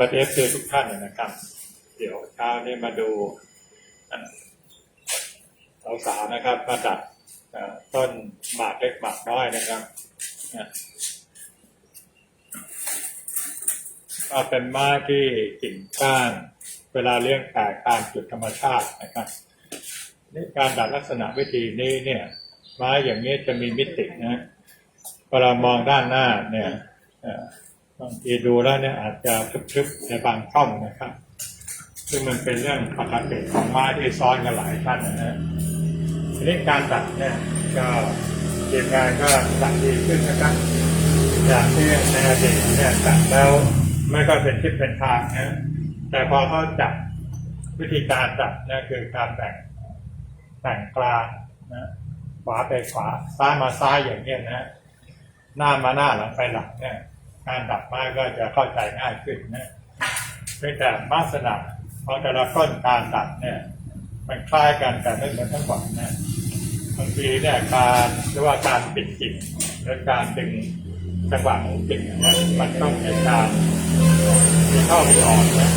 ก็เอฟซีทุกท่านนะครับ เดี๋ยวเช้านี้มาดูสาวๆนะครับมาดัดต้นหมากเล็กหมากน้อยนะครับก็เป็นไม้ที่กิ่งก้าน เวลาเลี้ยงแตกตามจุดธรรมชาตินะครับนี่การดัดลักษณะวิธีนี้เนี่ยไม้อย่างนี้จะมีมิตินะเวลามองด้านหน้าเนี่ย บางทีดูแล้วเนี่ยอาจจะทึบๆในบางช่องนะครับ ซึ่งมันเป็นเรื่องปกติของไม้ที่ซ้อนกันหลายชั้นนะฮะทีนี้การตัดเนี่ยก็ทีมงานก็ตัดดีขึ้นนะครับจากที่ในอดีตเนี่ยตัดแล้วไม่ก็เป็นทิศเป็นทางนะแต่พอเขาจับวิธีการตัดเนี่ยคือการแบ่งแบ่งกลางนะขวาไปขวาซ้ายมาซ้ายอย่างเงี้ยนะหน้ามาหน้าหลังไปหลังเนี่ย การดับไม้ก็จะเข้าใจง่ายขึ้นนะเพียงแต่ลักษณะของแต่ละต้นการดัดเนี่ย มันคล้ายกันแต่ไม่เหมือนทั้งหมดนะบางทีเนี่ยการหรือว่าการปิดกิ่งหรือการดึงจังหวะของกิ่งเนี่ยมันต้องมีการมีเข้ามีออกนะ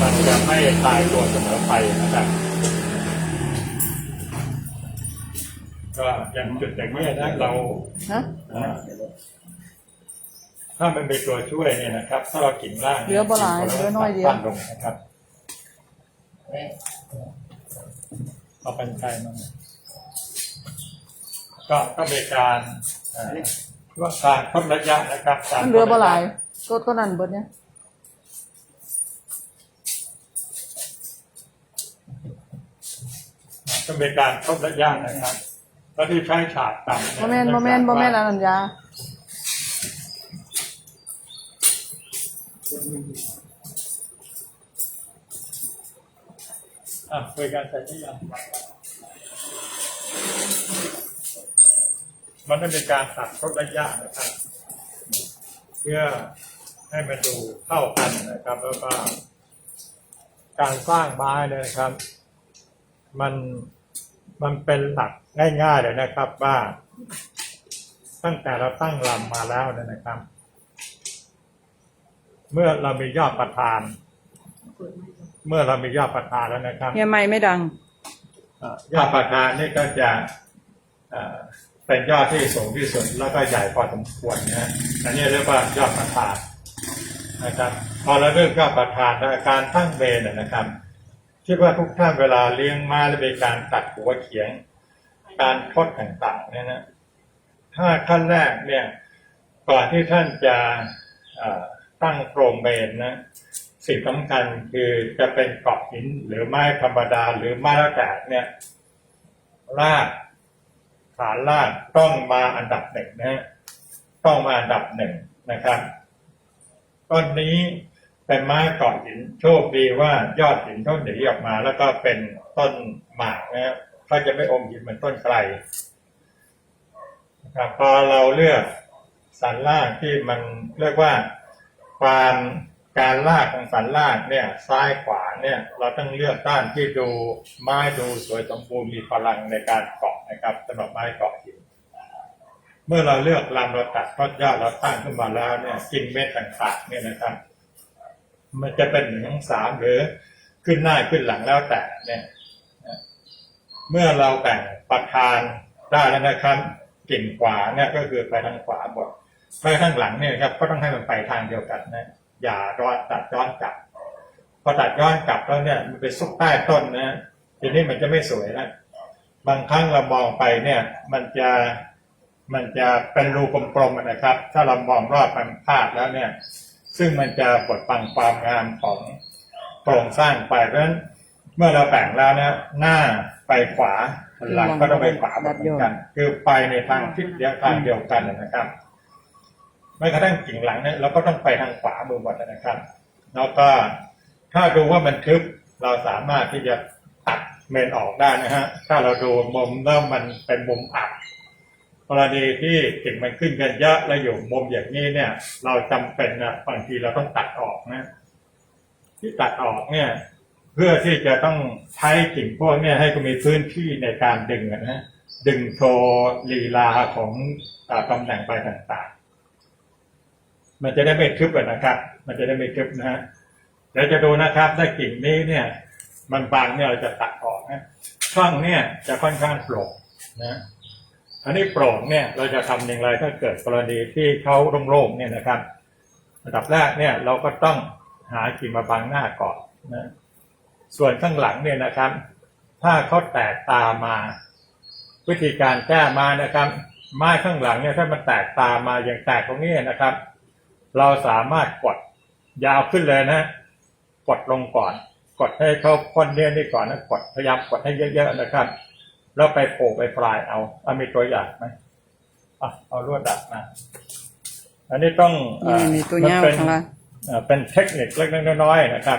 มันจะไม่ตายตัวเสมอไปนะครับก็อย่างจุดอย่างนี้นะเราฮะอ่า ถ้ามันเป็นตัวช่วยเนี่ยนะครับ ถ้าเรากิ่งล่างเหลือบ่หลายเหลือน้อยเดียวสั้นลงนะครับเอาเป็นไกลมาก็ก็มีการเอ่อว่าการทดระยะนะครับการมันเหลือบ่หลายต้นก็นั่นเบิดเนี่ยก็มีการทดระยะนะครับแล้วที่ใช้ฉากต่ำบ่แม่นบ่แม่นบ่แม่นอันนั้นยา อะคุยกันแต่ที่ยังมันเป็นการตัดทดระยะนะครับ เพื่อให้มันดูเท่ากันนะครับ แล้วก็การสร้างไม้เนี่ยนะครับ มันมันเป็นหลักง่ายๆเลยนะครับว่า ตั้งแต่เราตั้งลำมาแล้วเนี่ยนะครับ เมื่อเรามียอดประธาน เมื่อเรามียอดประธานแล้วนะครับเฮียไม่ไม่ดังอ่ายอดประธานนี่ก็จะเอ่อเป็นยอดที่สูงที่สุดแล้วก็ใหญ่พอสมควรนะอันนี้เรียกว่ายอดประธานนะครับพอเราเริ่มยอดประธานแล้วการตั้งเบนนะนะครับคิดว่าทุกท่านเวลาเลี้ยงม้าและมีการตัดหัวเขียง การทดต่างๆเนี่ยนะถ้าขั้นแรกเนี่ยก่อนที่ท่านจะเอ่อ ตั้งโครงเบนนะสิ่งสำคัญคือจะเป็นเกาะหินหรือไม้ธรรมดาหรือไม้ละแตกเนี่ยรากฐานรากต้องมาอันดับหนึ่งนะฮะต้องมาอันดับหนึ่งนะครับต้นนี้เป็นไม้เกาะหินโชคดีว่ายอดหินต้นหนีออกมา แล้วก็เป็นต้นหมากนะฮะเขาจะไม่อมหินเหมือนต้นไกลนะครับพอเราเลือกสันล่างที่มันเรียกว่า ความการลากของสันลากเนี่ยซ้ายขวาเนี่ยเราต้องเลือกด้านที่ดูไม้ดูสวยสมบูรณ์มีพลังในการเกาะนะครับสำหรับไม้เกาะหินเมื่อเราเลือกลำเราตัดทอดยอดเราตั้งขึ้นมาแล้วเนี่ยกิ่งเม็ดต่างๆเนี่ยนะครับ มันจะเป็นหนึ่งสามหรือขึ้นหน้าขึ้นหลังแล้วแต่เนี่ยเมื่อเราแบ่งประธานได้แล้วนะครับกิ่งขวาเนี่ยก็คือไปทางขวาหมด ไปข้างหลังเนี่ยครับก็ต้องให้มันไปทางเดียวกันนะ อย่าร้อนตัดย้อนกลับ พอตัดย้อนกลับแล้วเนี่ยมันไปซุกใต้ต้นนะทีนี้มันจะไม่สวยนะบางครั้งเรามองไปเนี่ย มันจะมันจะเป็นรูกลมๆอะนะครับ ถ้าเรามองรอบมันพลาดแล้วเนี่ย ซึ่งมันจะบดบังความงามของโครงสร้างไปเพราะฉะนั้นเมื่อเราแบ่งแล้วเนี่ยหน้าไปขวาหลังก็ต้องไปขวาเหมือนกัน คือไปในทางทิศทางเดียวกันนะครับ ไม่กระทั่งกิ่งหลังเนี่ยเราก็ต้องไปทางขวามือหมดนะครับ แล้วก็ถ้าดูว่ามันทึบเราสามารถที่จะตัดเมนออกได้นะฮะถ้าเราดูมุมแล้วมันเป็นมุมอับกรณีที่กิ่งมันขึ้นกันเยอะแล้วอยู่มุมอย่างนี้เนี่ย เราจำเป็นนะบางทีเราต้องตัดออกนะที่ตัดออกเนี่ย เพื่อที่จะต้องใช้กิ่งพวกเนี่ยให้ก็มีพื้นที่ในการดึงนะดึงโชว์ลีลาของอตำแหน่งไปต่างๆ มันจะได้ไม่ทึบนะครับ มันจะได้ไม่ทึบนะฮะเดี๋ยวจะดูนะครับถ้ากิ่งนี้เนี่ยมันบางเนี่ยเราจะตัดออกนะช่องเนี่ยจะค่อนข้างโปร่งนะอันนี้โปร่งเนี่ยเราจะทำอย่างไรถ้าเกิดกรณีที่เขาโล่งๆเนี่ยนะครับอันดับแรกเนี่ยเราก็ต้องหากิ่งมาบังหน้าก่อนนะส่วนข้างหลังเนี่ยนะครับ ถ้าเขาแตกตามา วิธีการแก้มานะครับ ไม้ข้างหลังเนี่ยถ้ามันแตกตามาอย่างแตกตรงนี้นะครับ เราสามารถกดยาวขึ้นเลยนะกดลงก่อน กดให้เขาพ้นเนี่ยนี่ก่อนนะกดพยายามกดให้เยอะๆนะครับ แล้วไปโผล่ไปปลายเอาเอามีตัวอย่างไหมอะเอาลวดดัดมาอันนี้ต้องเอ่นี่อมีตัวยาวมันเป็นข้างล่างเอ่อเป็นเทคนิคเล็กๆน้อยๆนะครับ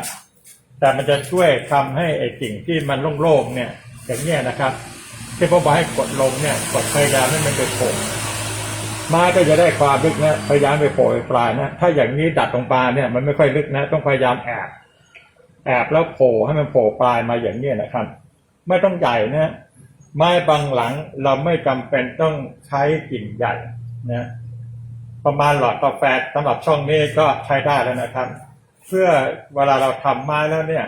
แต่มันจะช่วยทำให้ไอ้กิ่งที่มันโล่งๆเนี่ย อย่างเงี้ยนะครับที่ผมบอกให้กดลงเนี่ย กดพยายามให้มันไปโผล่ ไม้ก็จะได้ความลึกนะพยายามไปโผล่ปลายนะ ถ้าอย่างนี้ดัดตรงปลายเนี่ยมันไม่ค่อยลึกนะ ต้องพยายามแอบแอบแล้วโผล่ให้มันโผล่ปลายมาอย่างนี้นะครับ ไม่ต้องใหญ่นะไม้บางหลังเราไม่จำเป็นต้องใช้กิ่งใหญ่นะประมาณหลอดกาแฟสำหรับช่องนี้ก็ใช้ได้แล้วนะครับ เพื่อเวลาเราทำไม้แล้วเนี่ย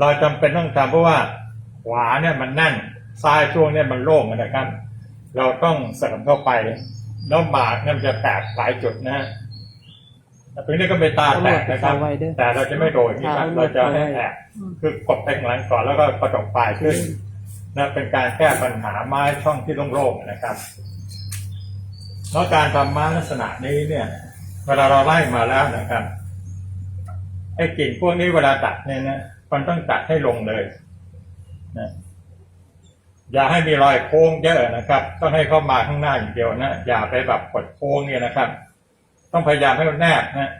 เราจำเป็นต้องทำเพราะว่าขวาเนี่ยมันแน่นซ้ายช่วงเนี่ยมันโล่งนะครับ เราต้องเสริมเข้าไป แล้วหมากเนี่ยมันจะแตกหลายจุดนะฮะตรงนี้ก็เป็นตาแตกนะครับเอาไว้ด้วยแต่เราจะไม่โดดอย่างนี้ครับเอาไว้เราจะให้เอาไว้แตกคือกดไปข้างหลังก่อนแล้วก็กระดกปลายขึ้นนะเป็นการแก้ปัญหาไม้ช่องที่โล่งๆนะครับแล้วการทำไม้ลักษณะนี้เนี่ย เวลาเราไล่มาแล้วนะครับไอ้กิ่งพวกนี้เวลาตัดเนี่ยนะมันต้องตัดให้ลงเลยนะ อย่าให้มีรอยโค้งเยอะนะครับต้องให้เข้ามาข้างหน้าอย่างเดียวนะอย่าไปแบบกดโค้งเนี่ยนะครับ ต้องพยายามให้มันแนบนะ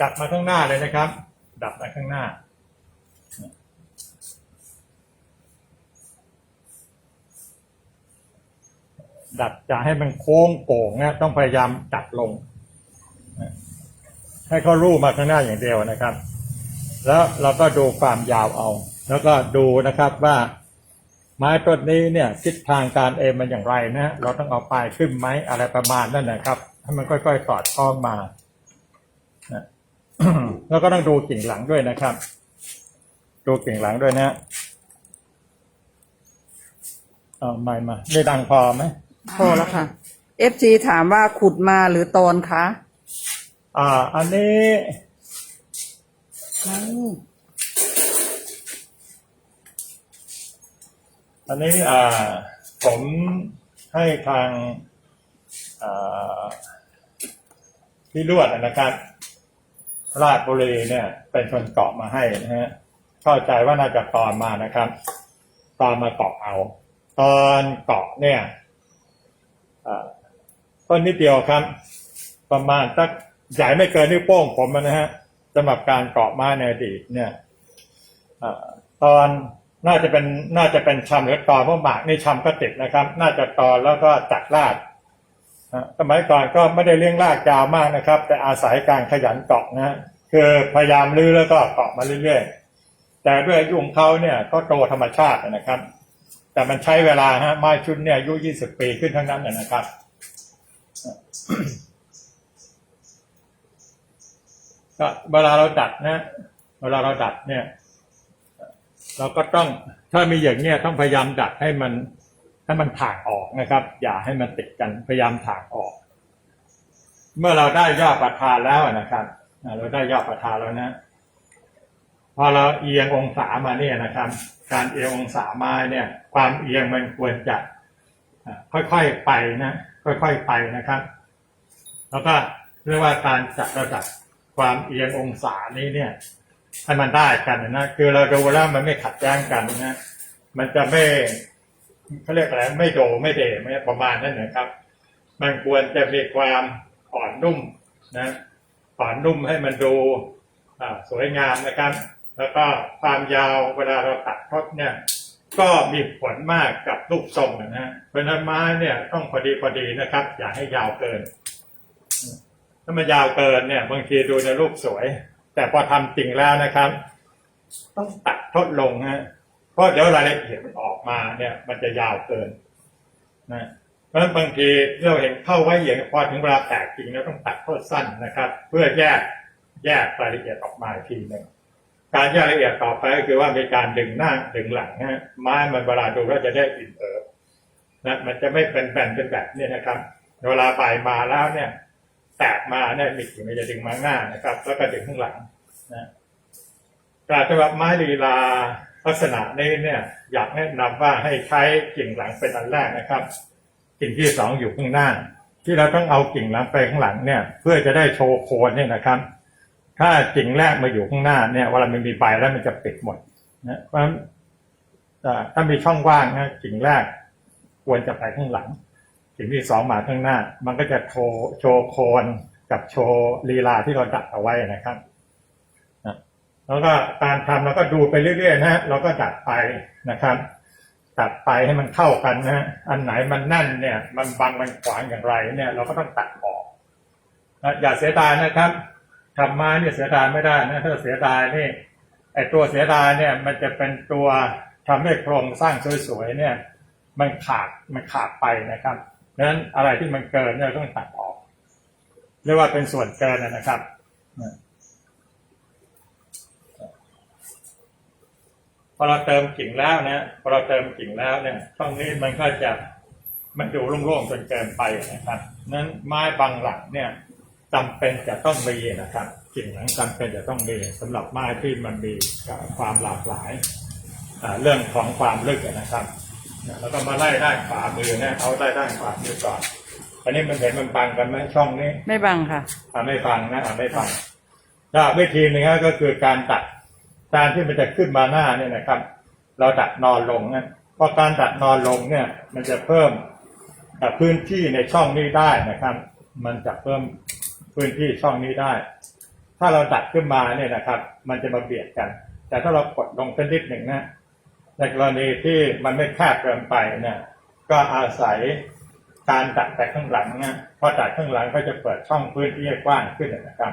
จับมาข้างหน้าเลยนะครับ ดับมาข้างหน้า ดัดจะให้มันโค้งโก่งนะต้องพยายามดัดลง ให้เขารูมาข้างหน้าอย่างเดียวนะครับ แล้วเราก็ดูความยาวเอา แล้วก็ดูนะครับว่าไม้ต้นนี้เนี่ยทิศทางการเอ็นมันอย่างไรนะเราต้องเอาปลายขึ้นไหมอะไรประมาณนั้นนะครับให้มันค่อยๆสอดคล้องมานะแล้วก็ต้องดูกิ่งหลังด้วยนะครับ ดูกิ่งหลังด้วยนะเอาไม้มาได้ดังพอไหมพอแล้วค่ะ FG ถามว่าขุดมาหรือตอนคะอ่า อันนี้ อันนี้อ่าผมให้ทางพี่ลวดนะครับ ราชบุรีเนี่ย เป็นคนเกาะมาให้นะฮะเข้าใจว่าน่าจะตอนมานะครับ ตอนมาเกาะเอา ตอนเกาะเนี่ยต้นนิดเดียวครับ ประมาณสักใหญ่ไม่เกินนิ้วโป้งผมนะฮะ สำหรับการเกาะม้ในอดีตเนี่ยอตอนน่าจะเป็นน่าจะเป็นชำหรือตอนเพราะหมากนี่ชำก็ติดนะครับ น่าจะตอนแล้วก็จัดรากอะสมัยก่อนก็ไม่ได้เลี้ยงรากยาวมากนะครับ แต่อาศัยการขยันเกาะนะคือพยายามลื้อแล้วก็เกาะมาเรื่อยๆ แต่ด้วยอายุของเขาเนี่ยก็โตธรรมชาตินะครับ แต่มันใช้เวลาฮะไม้ชุดเนี่ยอายุยี่สิบปีขึ้นทั้งนั้นนะครับ ก็เวลาเราดัดนะ เวลาเราดัดเนี่ย เราก็ต้องถ้ามีอย่างเนี้ยต้องพยายามดัดให้มันให้มันถากออกนะครับ อย่าให้มันติดกันพยายามถากออก เมื่อเราได้ยอดประทานแล้วนะครับเราได้ยอดประทานแล้วนะ พอเราเอียงองศามาเนี่ยนะครับ การเอียงองศาม้เนี่ย ความเอียงมันควรจะอ่าค่อยๆไปนะ ค่อยๆไปนะครับ แล้วก็เรียกว่าการจัดระดับ ความเอียงองศานี้เนี่ย ให้มันได้กันนะคือเราดูแล้วมันไม่ขัดแย้งกันนะมันจะไม่เขาเรียกอะไรไม่โดไม่เดไม่ประมาณนั้นนะครับ มันควรจะมีความอ่อนนุ่มนะอ่อนนุ่มให้มันดูสวยงามนะครับ แล้วก็ความยาวเวลาเราตัดทดเนี่ย ก็มีผลมากกับรูปทรงนะฮะเพราะฉะนั้นไม้เนี่ยต้องพอดีพอดีนะครับ อย่าให้ยาวเกิน ถ้ามันยาวเกินเนี่ย บางทีดูในรูปสวย แต่พอทำจริงแล้วนะครับ ต้องตัดทดลงฮะเพราะเดี๋ยวรายละเอียดมันออกมาเนี่ย มันจะยาวเกินนะเพราะฉะนั้นบางทีเราเห็นเข้าไว้อย่างพอถึงเวลาแตกจริงเราต้องตัดโทษสั้นนะครับ เพื่อแยกแยกรายละเอียดออกมาอีกทีหนึ่งการแยกรายละเอียดต่อไปก็คือว่ามีการดึงหน้าดึงหลังฮะไม้มันเวลาดูก็จะได้อิ่มเอิบนะมันจะไม่เป็นแบนเป็นแบบนี้นะครับ เวลาปลายมาแล้วเนี่ย แตกมาเนี่ยมีกิ่งมันจะดึงมางหน้านะครับ แล้วก็ดึงข้างหลังนะการจะแบบไม้ลีลาลักษณะนี้เนี่ย อยากแนะนำว่าให้ใช้กิ่งหลังเป็นอันแรกนะครับ กิ่งที่สองอยู่ข้างหน้า ที่เราต้องเอากิ่งหลังไปข้างหลังเนี่ย เพื่อจะได้โชว์โคนเนี่ยนะครับ ถ้ากิ่งแรกมาอยู่ข้างหน้าเนี่ยเวลามันมีใบแล้วมันจะปิดหมดนะเพราะฉะนั้นถ้ามีช่องว่างนะกิ่งแรกควรจะไปข้างหลัง สิ่งที่สองมาข้างหน้า มันก็จะโชว์โชว์โคนกับโชว์ลีลาที่เราดัดเอาไว้นะครับแล้วก็การทำเราก็ดูไปเรื่อยๆนะฮะเราก็ดัดไปนะครับตัดไปให้มันเข้ากันนะฮะอันไหนมันแน่นเนี่ย มันบังมันขวางอย่างไรเนี่ย เราก็ต้องตัดออกนะอย่าเสียดายนะครับทำมาเนี่ยเสียดายไม่ได้นะถ้าเสียดายนี่ไอตัวเสียดายเนี่ย มันจะเป็นตัวทำให้โครงสร้างสวยๆเนี่ย มันขาดมันขาดไปนะครับ ดังนั้นอะไรที่มันเกินเนี่ยต้องตัดออกเรียกว่าเป็นส่วนเกินนะครับพอเราเติมกิ่งแล้วนะพอเราเติมกิ่งแล้วเนี่ยช่องนี้มันก็จะมันดูโล่งๆจนเกินไปนะครับนั้นไม้บางหลังเนี่ยจำเป็นจะต้องมีนะครับกิ่งหลังจำเป็นจะต้องมีสำหรับไม้ที่มันมีความหลากหลายเรื่องของความลึกนะครับ นะแล้วก็มาไล่ด้านขวามือนะเอาไล่ด้านขวามือก่อนอันนี้มันเห็นมันบังกันไหมช่องนี้ไม่บังค่ะอ่าไม่ฟังนะอ่าไม่ฟังก็วิธีหนึงก็คือการตัดการที่มันจะขึ้นมาหน้าเนี่ยนะครับ เราดัดนอนลงนะเพราะการดัดนอนลงเนี่ย มันจะเพิ่มเอ่อพื้นที่ในช่องนี้ได้นะครับ มันจะเพิ่มพื้นที่ช่องนี้ได้ ถ้าเราดัดขึ้นมาเนี่ยนะครับ มันจะมาเบียดกัน แต่ถ้าเรากดลงสักนิดหนึ่งนะ ในกรณีที่มันไม่แคบเกินไปเนี่ยก็อาศัยการตัดแต่ข้างหลังนะพอตัดข้างหลังก็จะเปิดช่องพื้นที่กว้างขึ้นนะครับ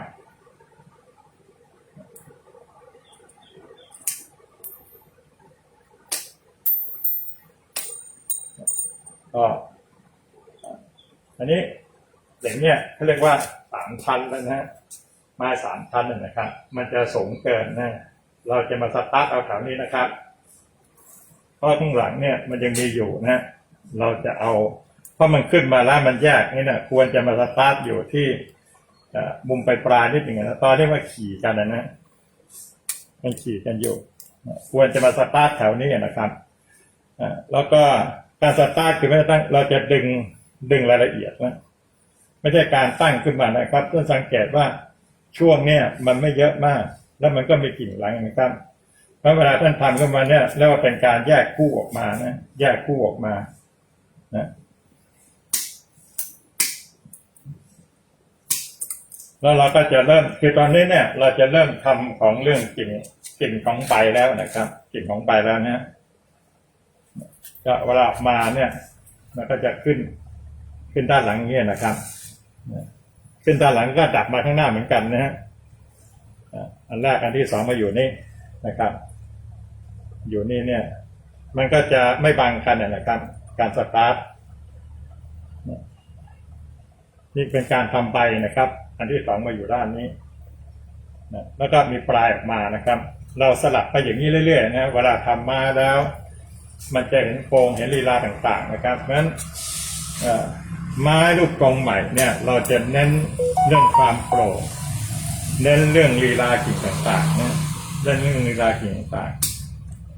ก็อันนี้อย่างเนี้ยเขาเรียกว่าสามชั้นแล้วนะมาสามชั้นนะนะครับ มันจะสูงเกินนะเราจะมาสตาร์ทเอาแถวนี้นะครับ เพราะข้างหลังเนี่ยมันยังมีอยู่นะ เราจะเอา เพราะมันขึ้นมาแล้วมันแยกนี่นะควรจะมาสตาร์ทอยู่ที่มุมปลายปลายนิดหนึ่งนะตอนที่มาขี่กันนะนะ มันขี่กันอยู่ ควรจะมาสตาร์ทแถวนี้นะครับอ่าแล้วก็การสตาร์ทคือไม่ได้ตั้งเราจะดึงดึงรายละเอียดนะไม่ใช่การตั้งขึ้นมานะครับต้องสังเกตว่าช่วงเนี่ยมันไม่เยอะมาก แล้วมันก็มีกิ่งหลังนะครับ เพราะเวลาท่านทำขึ้นมาเนี่ยเรียกว่าเป็นการแยกคู่ออกมานะแยกคู่ออกมานะแล้วเราก็จะเริ่มคือตอนนี้เนี่ย เราจะเริ่มทำของเรื่องกิ่งกิ่งของใบแล้วนะครับกิ่งของใบแล้วเนี่ยก็เวลามาเนี่ยมันก็จะขึ้นขึ้นด้านหลังเงี้ยนะครับขึ้นด้านหลังก็ดับมาข้างหน้าเหมือนกันนะฮะอันแรกอันที่สองมาอยู่นี่นะครับ อยู่นี่เนี่ย มันก็จะไม่บังกันนะครับ การสตาร์ทนี่เป็นการทำไปนะครับ อันที่สองมาอยู่ด้านนี้นะแล้วก็มีปลายออกมานะครับ เราสลับไปอย่างนี้เรื่อยๆนะเวลาทำมาแล้ว มันจะเห็นโครงเห็นลีลาต่างๆนะครับเพราะฉะนั้นไม้ลูกกรงใหม่เนี่ยเราจะเน้นเรื่องความโปร่งเน้นเรื่องลีลากิ่งต่างๆนะเน้นเรื่องลีลากิ่งต่างๆ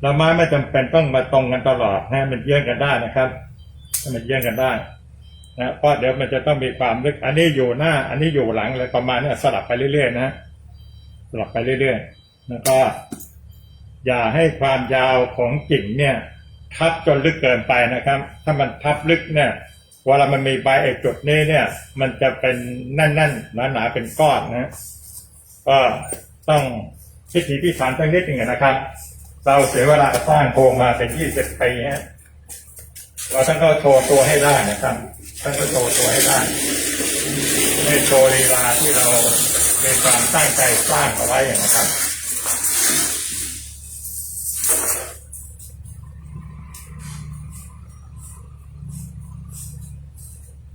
แล้วไม้ไม่จำเป็นต้องมาตรงกันตลอดนะมันเยื่องกันได้นะครับให้มันเยื่องกันได้นะเพราะเดี๋ยวมันจะต้องมีความลึก อันนี้อยู่หน้า อันนี้อยู่หลังอะไรประมาณนี้สลับไปเรื่อยๆนะสลับไปเรื่อยๆแล้วก็ อย่าให้ความยาวของกิ่งเนี่ย ทับจนลึกเกินไปนะครับ ถ้ามันทับลึกเนี่ยเวลามันมีใบไอ้จุดนี้เนี่ย มันจะเป็นแน่นๆหนาๆเป็นก้อนนะก็ต้องพิถีพิถันสักนิดหนึ่งนะครับ เราเสียเวลาสร้างโครงมาเป็นยี่สิบปีฮะเราต้องก็โชว์ตัวให้ได้นะครับต้องก็โชว์ตัวให้ได้ไม่โชว์ลีลาที่เรามีความตั้งใจสร้างเอาไว้นะครับ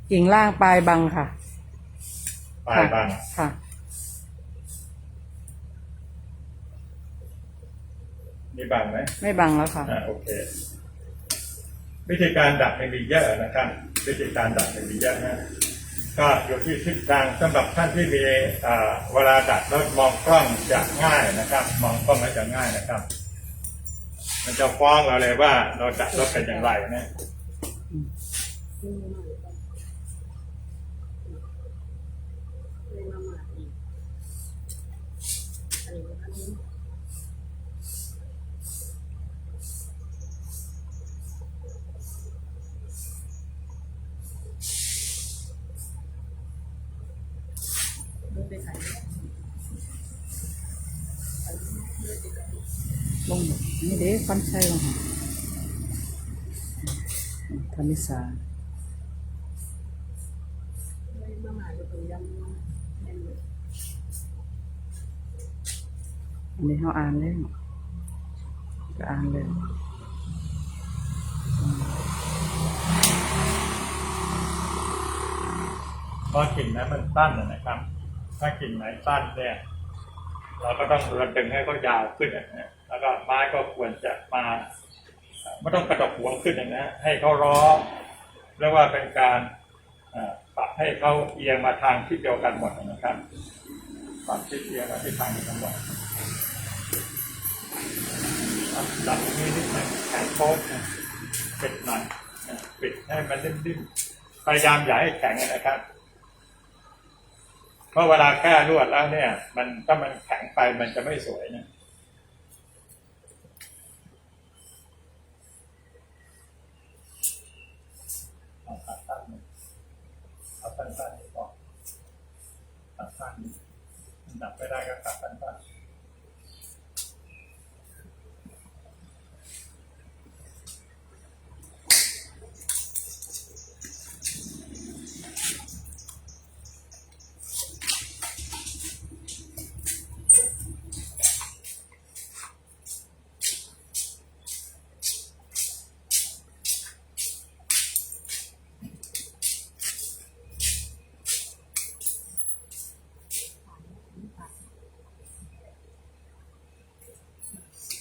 กกิ่งล่างปลายบังค่ะ ปลายบางค่ะ มีบางไหมไม่บังแล้วค่ะ อ่าโอเค วิธีการดัดมันมีเยอะนะครับ วิธีการดัดมันมีเยอะนะก็อยู่ที่ทิศทางสำหรับท่านที่มีอ่าเวลาดัดแล้วมองกล้องจะง่ายนะครับ มองกล้องแล้วจะง่ายนะครับ มันจะฟ้องเราเลยว่าเราดัดรถเป็นอย่างไรนะลงนี่ เด้ฟันใช่ลงค่ะธนิสาอันนี้เขาอ่านเลยก็อ่านเลยพราะกิ่งนั้นมันสั้นนะนะครับ ถ้ากิ่งไหนสั้นเนี่ย เราก็ต้องระดึงให้เขายาวขึ้นนะแล้วก็ไม้ก็ควรจะมาไม่ต้องกระดกหัวขึ้นนะให้เขาร้อเรียกว่าเป็นการปรับให้เขาเอียงมาทางทิศเดียวกันหมดนะครับปรับทิศเอียงมาที่ทางเดียวกันหมดดับตรงนี้นิดหน่อยแขนโค้งนะปิดหน่อยปิดให้มันนิ่มๆพยายามอย่าให้แข็งนะครับ ราะเวลาแค่ลวดแล้วเนี่ย มันถ้ามันแข็งไปมันจะไม่สวยนะเอาตัดสั้นๆเอาสั้นๆก่อนตัดสั้นดับไม่ได้ก็ตัดสั้น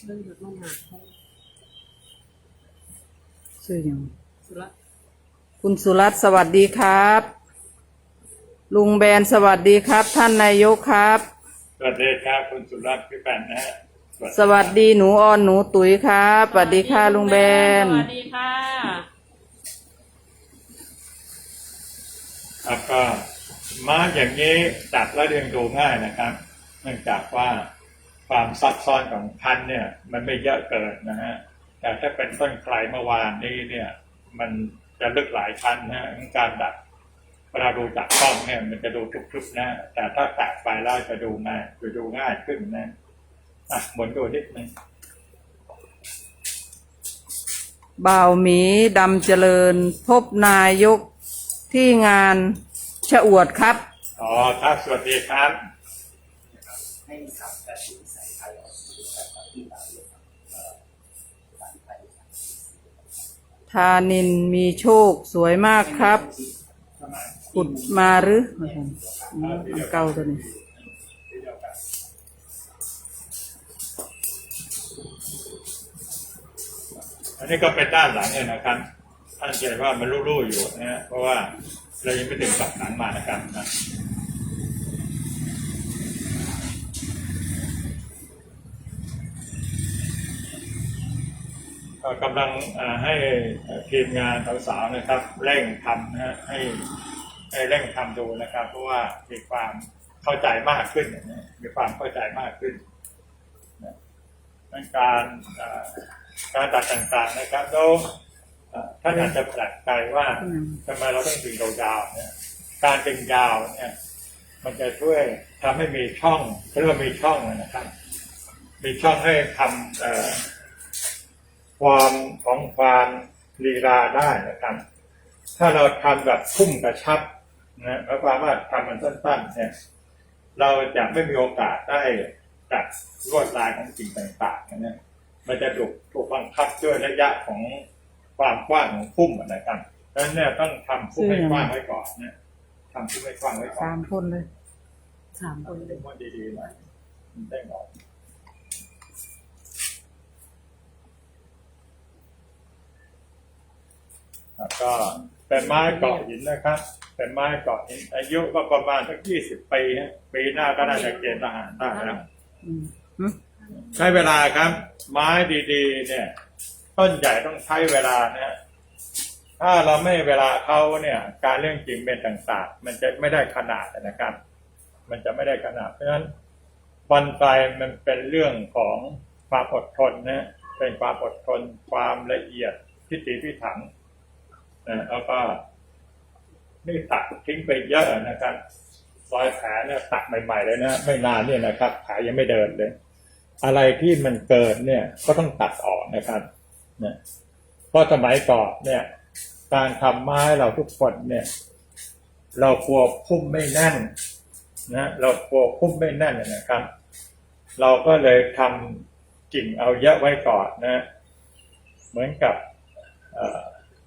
ๆเรื่องหยุดลงมาชื่อยังสุระคุณสุรัตน์สวัสดีครับ ลุงแบนสวัสดีครับ ท่านนายกครับ สวัสดีครับคุณสุรัตน์พี่แปนนะฮะสวัสดีหนูออนหนูตุ๋ยครับสวัสดีค่ะลุงแบนสวัสดีค่ะครับก็ม้าอย่างนี้ตัดแล้วเรียงดูง่ายนะครับ เนื่องจากว่า ความซับซ้อนของพันธุ์เนี่ย มันไม่เยอะเกินนะฮะแต่ถ้าเป็นต้นไกลเมื่อวานนี้เนี่ย มันจะลึกหลายชั้นนะฮะการดัดเวลาดูจากกล้องเนี่ยมันจะดูทุกๆนะ แต่ถ้าแตกไปแล้วจะดูง่ายจะดูง่ายขึ้นนะอะหมุนดูนิดนึงบ่าวหมีดำเจริญ พบนายกที่งานชะอวดครับ อ๋อครับสวัสดีครับ ให้ทำแต่สิ่งใส่ไทยออกสู่แบบที่เราเรียกเอ่อภาษาไทย ทานินมีโชคสวยมากครับขุดมาหรืออันเก่าตัวนี้อันนี้ก็เป็นด้านหลังเลยนะครับท่านเห็นว่ามันรูๆอยู่นะฮะเพราะว่าเรายังไม่ถึงปรับหนังมานะครับนะ กำลังให้ทีมงานสาวๆนะครับ เร่งทำนะฮะให้ให้เร่งทำดูนะครับ เพราะว่ามีความเข้าใจมากขึ้นนะมีความเข้าใจมากขึ้นในการการตัดต่างๆนะครับแล้วท่านอาจจะแปลกใจว่าทำไมเราต้องดึงยาวๆเนี่ยการดึงยาวเนี่ยมันจะช่วยทำให้มีช่องเรียกว่ามีช่องนะครับ มีช่องให้ทำ ความของความลีลาได้นะครับ ถ้าเราทำแบบพุ่มกระชับนะหมายความว่าทำมันสั้นๆเนี่ยเราจะไม่มีโอกาสได้จัดลวดลายของสิ่งต่างๆนะเนี่ยมันจะถูกถูกบังคับด้วยระยะของความกว้างของพุ่มนะครับแดังนั้นเนี่ยต้องทำพุ่มให้กว้างไว้ก่อนนะทำพุ่มให้กว้างไว้ก่อนสามคนเลยสามคนเลยพุ่มดีๆหน่อยมันได้งอ แล้วก็เป็นไม้เกาะหินนะครับ เป็นไม้เกาะหิน อายุก็ประมาณสักยี่สิบปีฮะปีหน้าก็น่าจะเกณฑ์ทหารได้แล้วอืมหึใช้เวลาครับ ไม้ดีๆ เนี่ย ต้นใหญ่ต้องใช้เวลานะฮะถ้าเราไม่เวลาเขาเนี่ย การเรื่องกิ่งเป็นต่างๆ มันจะไม่ได้ขนาดนะครับ มันจะไม่ได้ขนาด เพราะฉะนั้นบอนไซมันเป็นเรื่องของความอดทนนะเป็นความอดทนความละเอียดพิถีพิถัน นะแล้วก็นี่ตัดทิ้งไปเยอะนะครับรอยแผลเนี่ยตัดใหม่ๆเลยนะไม่นานเนี่ยนะครับแผลยังไม่เดินเลย อะไรที่มันเกิดเนี่ยก็ต้องตัดออกนะครับนะเพราะสมัยก่อนเนี่ย การทำไม้เราทุกคนเนี่ย เรากลัวพุ่มไม่แน่นนะเรากลัวพุ่มไม่แน่นนะครับ เราก็เลยทำกิ่งเอาเยอะไว้ก่อนนะ เหมือนกับ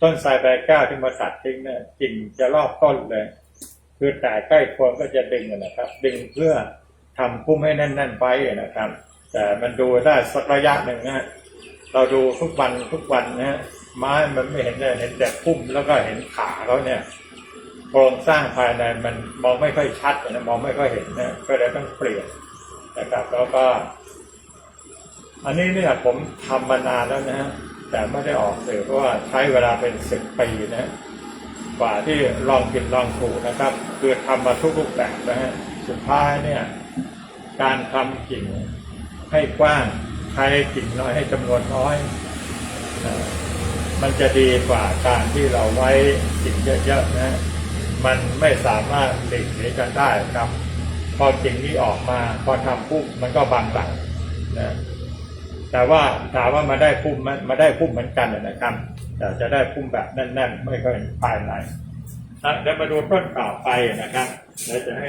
ต้นทรใบก้าที่มาตัดทิ้งเนี่ยกิ่งจะรอบต้นเลย คือแต่ใกล้ควรก็จะดึงนะครับ ดึงเพื่อทำพุ่มให้แน่น ๆ ไปนะครับ แต่มันดูได้สักระยะหนึ่งนะเราดูทุกวันทุกวันนะฮะไม้มันไม่เห็นเลยเห็นแต่พุ่มแล้วก็เห็นขาเขาเนี่ยโครงสร้างภายในมันมองไม่ค่อยชัดนะมองไม่ค่อยเห็นนะก็เลยต้องเปลี่ยนนะครับแล้วก็ อันนี้เนี่ยผมทำมานานแล้วนะฮะ แต่ไม่ได้ออกสื่อเพราะว่าใช้เวลาเป็นสิบปีนะกว่าที่ลองผิดลองถูกนะครับ คือทำมาทุกรูปแบบนะฮะสุดท้ายเนี่ย การทำกิ่งให้กว้างใช้กิ่งน้อยให้จำนวนน้อยมันจะดีกว่าการที่เราไว้กิ่งเยอะๆนะฮะมันไม่สามารถหลีกหนีกันได้ครับ พอกิ่งนี้ออกมา พอทำปุ๊บมันก็บางหลังนะ แต่ว่าถามว่ามาได้พุ่มมันมาได้พุ่มเหมือนกันนะครับ แต่จะได้พุ่มแบบแน่นๆ ไม่ค่อยภายในอะเดี๋ยวมาดูต้นต่อไปนะครับเราจะให้